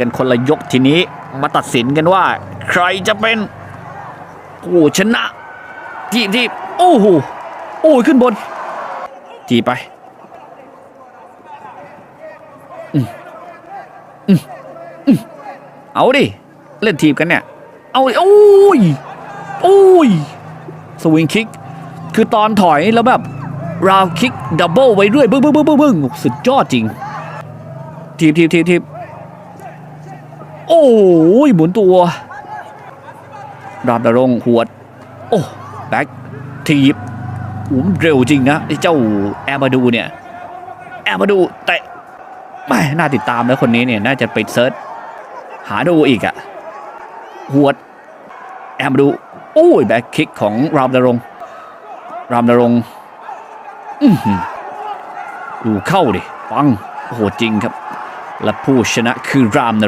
กันคนละยกทีนี้มาตัดสินกันว่า ใครจะเป็นผู้ชนะทีที่โอ้โหโอ้ยขึ้นบน ทีไปอืมอืมอืมเอาดิ เล่นทีมกันเนี่ย เอาดิโอ้ยโอ้ยสวิงคิก คือตอนถอยแล้วแบบ ราวคิก ดับเบิลไว้ด้วยบึ้งบึ้งบึ้งบึ้งบึ้งสุดยอดจริง ทีบทีบทีบทีบ โอ้ยหมุนตัว ราบดารงหวด โอ้แบ็คทีบอุ้มเร็วจริงนะไอ้เจ้าแอมาดูเนี่ย แอมาดูแต่ไม่น่าติดตามนะคนนี้เนี่ย น่าจะไปเซิร์ชหาดูอีกอะหวด แอมาดู โอ้ยแบ็คคิกของรามดารงรามดารงอือหือดูเข้าดิปังโอ้โหจริงครับ และผู้ชนะคือรามน